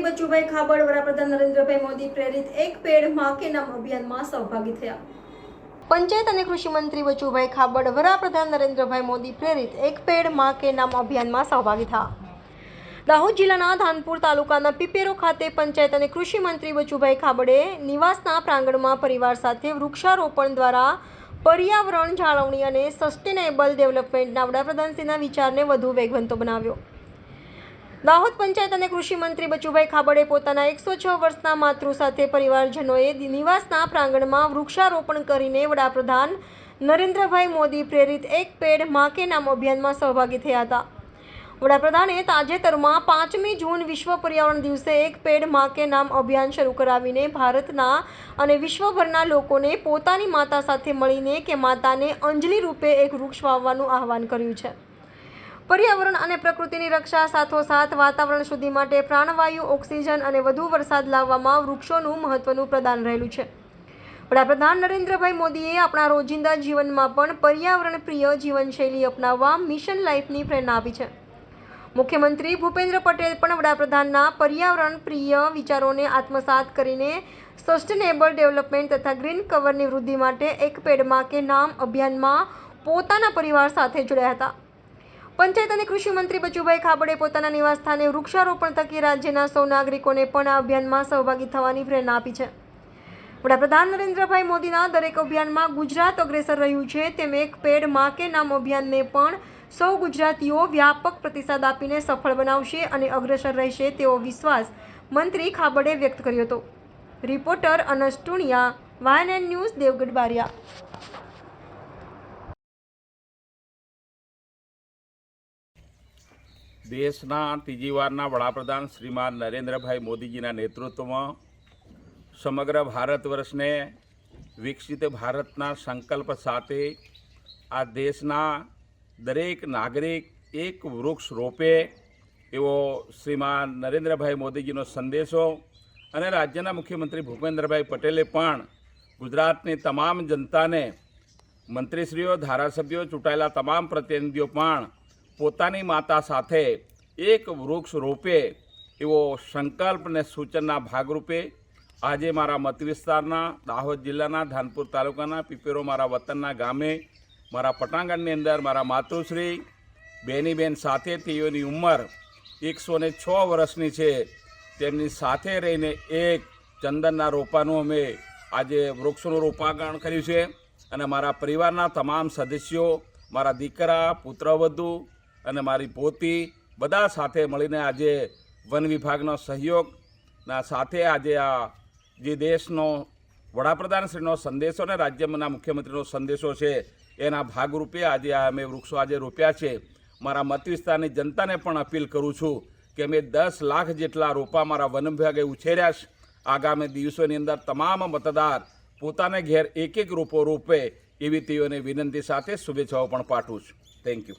મંત્રી બચુભાઈ ખાબડ, વડાપ્રધાન નરેન્દ્રભાઈ મોદી પ્રેરિત એક પેડમાં કે નામ અભિયાનમાં સહભાગી થયા. પંચાયત અને કૃષિ મંત્રી બચુભાઈ ખાબડ, વડાપ્રધાન નરેન્દ્રભાઈ મોદી પ્રેરિત એક પેડમાં કે નામ અભિયાનમાં સહભાગી થયા. દાહોદ જિલ્લાના ધાનપુર તાલુકાના પીપેરો ખાતે પંચાયત અને કૃષિ મંત્રી બચુભાઈ ખાબડે નિવાસના પ્રાંગણમાં પરિવાર સાથે વૃક્ષારોપણ દ્વારા પર્યાવરણ જાળવણી અને સસ્ટેનેબલ ડેવલપમેન્ટના વડાપ્રધાનશ્રીના વિચારને વધુ વેગવંતો બનાવ્યો. દાહોદ પંચાયત અને કૃષિ મંત્રી બચુભાઈ ખાબડે પોતાના એકસો છ વર્ષના માતૃ સાથે પરિવારજનોએ નિવાસના પ્રાંગણમાં વૃક્ષારોપણ કરીને વડાપ્રધાન નરેન્દ્રભાઈ મોદી પ્રેરિત એક પેડ માકે નામ અભિયાનમાં સહભાગી થયા હતા. વડાપ્રધાને તાજેતરમાં પાંચમી જૂન વિશ્વ પર્યાવરણ દિવસે એક પેડ માકે નામ અભિયાન શરૂ કરાવીને ભારતના અને વિશ્વભરના લોકોને પોતાની માતા સાથે મળીને કે માતાને અંજલિ રૂપે એક વૃક્ષ વાવવાનું આહવાન કર્યું છે. પર્યાવરણ અને પ્રકૃતિની રક્ષા સાથોસાથ વાતાવરણ સુધી માટે પ્રાણવાયુ, ઓક્સિજન અને વધુ વરસાદ લાવવામાં વૃક્ષોનું મહત્વનું પ્રદાન રહેલું છે. વડાપ્રધાન નરેન્દ્રભાઈ મોદીએ આપણા રોજિંદા જીવનમાં પણ પર્યાવરણ પ્રિય જીવનશૈલી અપનાવવા મિશન લાઈફની પ્રેરણા આપી છે. મુખ્યમંત્રી ભૂપેન્દ્ર પટેલ પણ વડાપ્રધાનના પર્યાવરણ પ્રિય વિચારોને આત્મસાત કરીને સસ્ટેનેબલ ડેવલપમેન્ટ તથા ગ્રીન કવરની વૃદ્ધિ માટે એક પેડમાં કે નામ અભિયાનમાં પોતાના પરિવાર સાથે જોડાયા હતા. પંચાયત અને કૃષિ મંત્રી બચુભાઈ ખાબડે પોતાના નિવાસસ્થાને વૃક્ષારોપણ થકી રાજ્યના સૌ નાગરિકોને પણ આ અભિયાનમાં સહભાગી થવાની પ્રેરણા આપી છે. વડાપ્રધાન નરેન્દ્રભાઈ મોદીના દરેક અભિયાનમાં ગુજરાત અગ્રેસર રહ્યું છે. તેમ એક પેડમાં કે નામ અભિયાનને પણ સૌ ગુજરાતીઓ વ્યાપક પ્રતિસાદ આપીને સફળ બનાવશે અને અગ્રેસર રહેશે તેવો વિશ્વાસ મંત્રી ખાબડે વ્યક્ત કર્યો હતો. Reporter Anas Tuniya and news, Devgadh Baria. દેશના ત્રીજીવારના વડાપ્રધાન શ્રીમાન નરેન્દ્રભાઈ મોદીજીના નેતૃત્વમાં સમગ્ર ભારત વર્ષને વિકસિત ભારતના સંકલ્પ સાથે આ દેશના દરેક નાગરિક એક વૃક્ષ રોપે એવો શ્રીમાન નરેન્દ્રભાઈ મોદીજીનો સંદેશો અને રાજ્યના મુખ્યમંત્રી ભૂપેન્દ્રભાઈ પટેલે પણ ગુજરાતની તમામ જનતાને, મંત્રીશ્રીઓ, ધારાસભ્યો, ચૂંટાયેલા તમામ પ્રતિનિધિઓ પણ પોતાની માતા સાથે એક વૃક્ષ રોપે એવો સંકલ્પ અને સૂચનના ભાગરૂપે આજે મારા મત વિસ્તારના દાહોદ જિલ્લાના ધાનપુર તાલુકાના પીપેરો મારા વતનના ગામે મારા પટાંગણની અંદર મારા માતૃશ્રી બેનીબેન સાથે તેઓની ઉંમર એકસો ને છ વર્ષની છે. તેમની સાથે રહીને એક ચંદનના રોપાનું અમે આજે વૃક્ષનું રોપાકરણ કર્યું છે અને મારા પરિવારના તમામ સદસ્યો, મારા દીકરા પુત્રવધુ અને મારી પોતી બધા સાથે મળીને આજે વન વિભાગનો સહયોગના સાથે આજે આ જે દેશનો વડાપ્રધાનશ્રીનો સંદેશો અને રાજ્યના મુખ્યમંત્રીનો સંદેશો છે, એના ભાગરૂપે આજે આ અમે વૃક્ષો આજે રોપ્યા છે. મારા મત વિસ્તારની જનતાને પણ અપીલ કરું છું કે અમે દસ લાખ જેટલા રોપા મારા વન વિભાગે ઉછેર્યા છે. આગામી દિવસોની અંદર તમામ મતદાર પોતાને ઘેર એક એક રૂપો રોપે એવી તેઓને વિનંતી સાથે શુભેચ્છાઓ પણ પાઠવું છું. Thank you